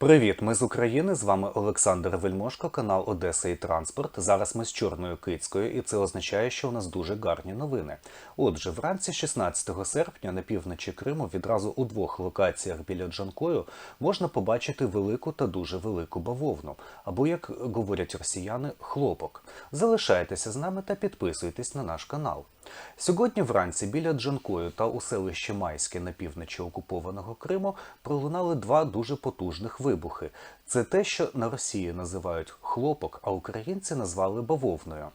Привіт, ми з України. З вами Олександр Вельмошко, канал Одеса і Транспорт. Зараз ми з Чорною Кицькою, і це означає, що у нас дуже гарні новини. Отже, вранці 16 серпня на півночі Криму відразу у двох локаціях біля Джанкою можна побачити велику та дуже велику бавовну, або, як говорять росіяни, хлопок. Залишайтеся з нами та підписуйтесь на наш канал. Сьогодні вранці біля Джанкою та у селищі Майське на півночі окупованого Криму пролунали два дуже потужних вибухи. Це те, що на Росії називають хлопок, а українці назвали бавовною.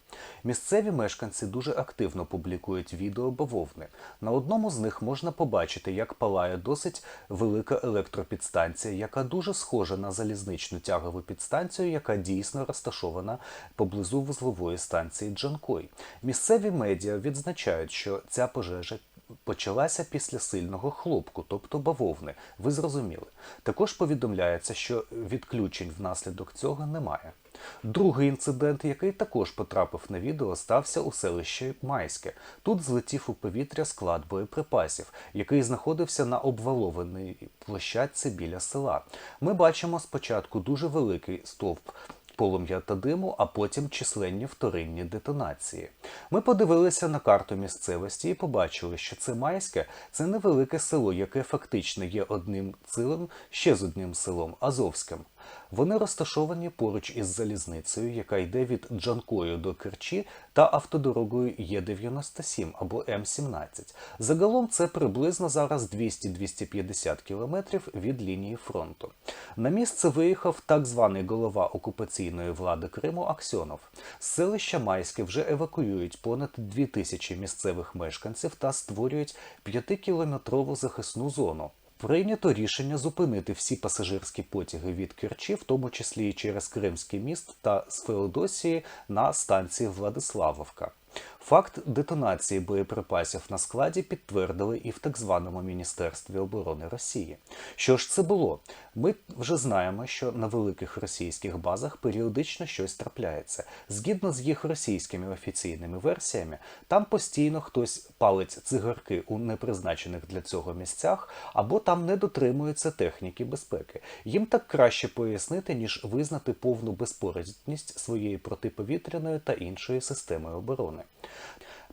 Місцеві мешканці дуже активно публікують відео бавовни. На одному з них можна побачити, як палає досить велика електропідстанція, яка дуже схожа на залізничну тягову підстанцію, яка дійсно розташована поблизу вузлової станції Джанкой. Місцеві медіа відзначають, що ця пожежа почалася після сильного хлопку, тобто бавовни. Ви зрозуміли. Також повідомляється, що відключень внаслідок цього немає. Другий інцидент, який також потрапив на відео, стався у селищі Майське. Тут злетів у повітря склад боєприпасів, який знаходився на обвалованій площадці біля села. Ми бачимо спочатку дуже великий стовп полум'я та диму, а потім численні вторинні детонації. Ми подивилися на карту місцевості і побачили, що це Майське це невелике село, яке фактично є одним цілим ще з одним селом Азовським. Вони розташовані поруч із залізницею, яка йде від Джанкою до Керчі та автодорогою Є97 або М17. Загалом це приблизно зараз 200-250 кілометрів від лінії фронту. На місце виїхав так званий голова окупаційної влади Криму Аксьонов. З селища Майське вже евакуюють понад 2000 місцевих мешканців та створюють 5-кілометрову захисну зону. Прийнято рішення зупинити всі пасажирські потяги від Керчі, в тому числі і через Кримський міст та з Феодосії на станції Владиславовка. Факт детонації боєприпасів на складі підтвердили і в так званому Міністерстві оборони Росії. Що ж це було? Ми вже знаємо, що на великих російських базах періодично щось трапляється. Згідно з їх російськими офіційними версіями, там постійно хтось палить цигарки у непризначених для цього місцях, або там не дотримуються техніки безпеки. Їм так краще пояснити, ніж визнати повну безпорадність своєї протиповітряної та іншої системи оборони.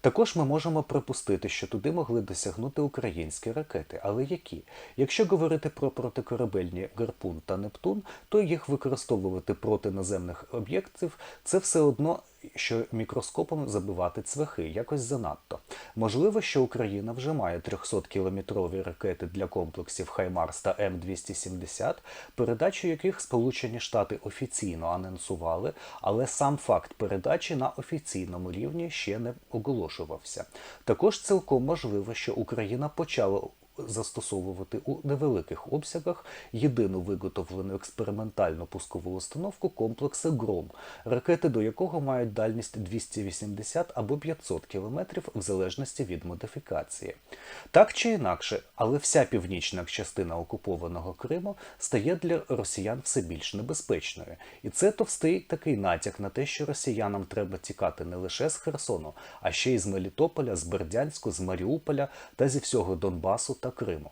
Також ми можемо припустити, що туди могли досягнути українські ракети. Але які? Якщо говорити про протикорабельні Гарпун та Нептун, то їх використовувати проти наземних об'єктів це все одно. Що мікроскопом забивати цвяхи якось занадто. Можливо, що Україна вже має 300-кілометрові ракети для комплексів Хаймарс та М270, передачу яких Сполучені Штати офіційно анонсували, але сам факт передачі на офіційному рівні ще не оголошувався. Також цілком можливо, що Україна почала застосовувати у невеликих обсягах єдину виготовлену експериментальну пускову установку комплексу Гром, ракети до якого мають дальність 280 або 500 кілометрів в залежності від модифікації. Так чи інакше, але вся північна частина окупованого Криму стає для росіян все більш небезпечною. І це товстий такий натяк на те, що росіянам треба тікати не лише з Херсону, а ще й з Мелітополя, з Бердянську, з Маріуполя та зі всього Донбасу та Криму.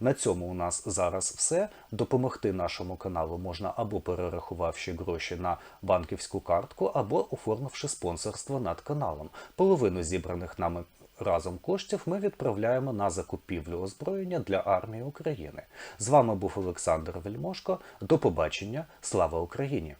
На цьому у нас зараз все. Допомогти нашому каналу можна або перерахувавши гроші на банківську картку, або оформивши спонсорство над каналом. Половину зібраних нами разом коштів ми відправляємо на закупівлю озброєння для армії України. З вами був Олександр Вельмошко. До побачення. Слава Україні!